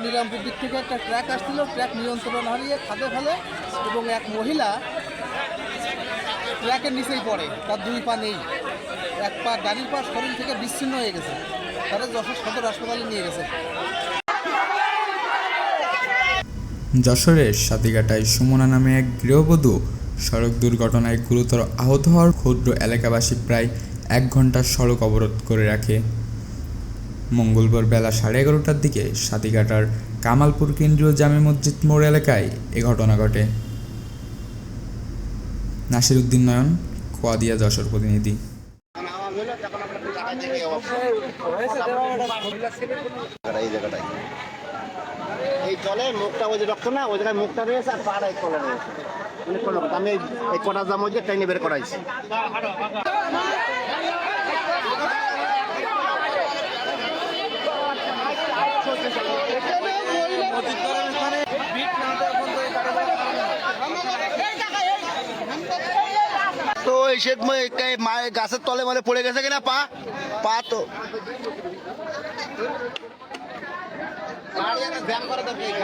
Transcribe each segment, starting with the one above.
নিরামপুর দিক থেকে একটা ট্র্যাক আসছিল ট্র্যাক নিয়ন্ত্রণ হারিয়ে খাদে ফেলে এবং এক মহিলা ট্র্যাকের নিচেই পড়ে তার দুই পা নেই। এক পা গাড়ির পা শরীর থেকে বিচ্ছিন্ন হয়ে গেছে। তারা যশোর সদর হাসপাতালে নিয়ে গেছে। যশোরের সাতিকাটায় সুমনা নামে এক গৃহবধূ সড়ক দুর্ঘটনায় গুরুতর আহত হওয়ার ক্ষুদ্র এলাকাবাসী প্রায় এক ঘণ্টা সড়ক অবরোধ করে রাখে। মঙ্গলবার বেলা সাড়ে এগারোটার দিকে সাতিঘাটার কামালপুর কেন্দ্রীয় জামে মসজিদ মোড় এলাকায় এ ঘটনা ঘটে। নাসির উদ্দিন নয়ন কোয়াদিয়া যশোর প্রতিনিধি। এই এই জলে মুখটা ওই যে রক্ত না, ওই জায়গায় মুখটা রয়েছে আর পাড়া এই কলে রয়েছে। আমি এই- কটা বের করাইছি। তো এই সে গাছের তলে মানে পড়ে গেছে কিনা পা? পা তো।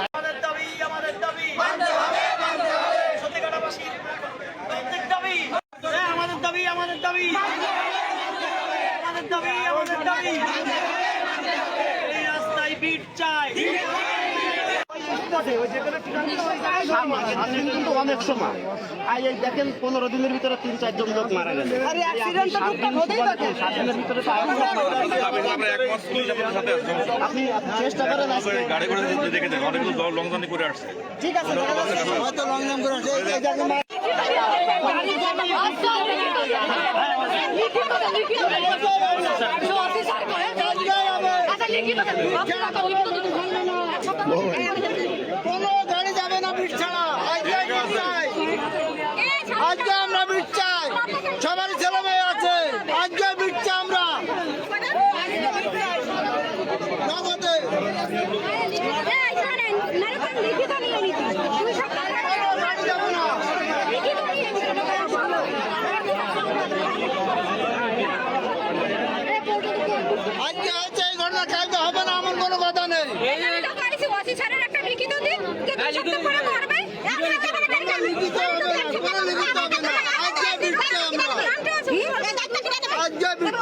আমাদের দাবি আমাদের দাবি। দাবি আমাদের দাবি আমাদের দাবি রাস্তায় বিট চাই পনেরো দিনের ভিতরে তিন চারজন লোক মারা গেছে। আপনি চেষ্টা করেন ঠিক আছে কোনো গাড়ি যাবে না বিট ছাড়া আজকে আমরা বিট চাই সবারই ছেলে মেয়ে আছে আজকে বিট চাই আমরা নগদে গাড়ি যাবে না আজকে হচ্ছে এই ঘটনা কালকে হবে না এমন কোনো কথা নেই লিখিত হবে না কোনো লিখিত হবে না আজকে বিট আমরা আজকে বিট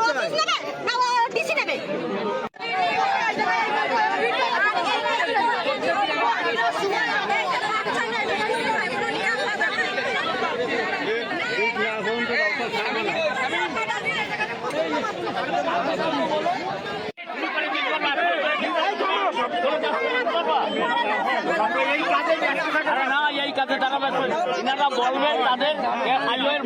এই কাজে তারা ব্যস্ত এনারা বলবেন তাদের হাইওয়ের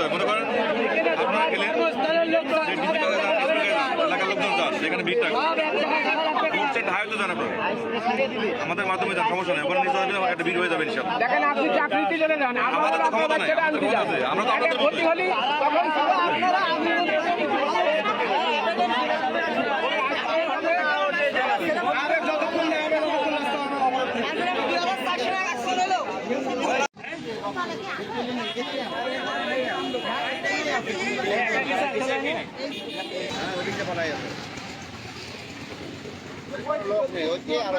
হয় মনে করেন আপনারা গেলেন এলাকার লোকজন যান যেখানে ভিড় থাকে। রোড সাইড হাইওয়ে তো যান আপনারা। আমাদের মাধ্যমে যান সমস্যা নেই। ওখানে নিচে যাবেন একটা ভিড় হয়ে যাবে ইনশাল্লাহ দেখেন আপনি চাকরিতে চলে যান আমাদের ক্ষমতা নাই আমাদের আছে। আমরা তো আপনাদের লোক নেই ওই আর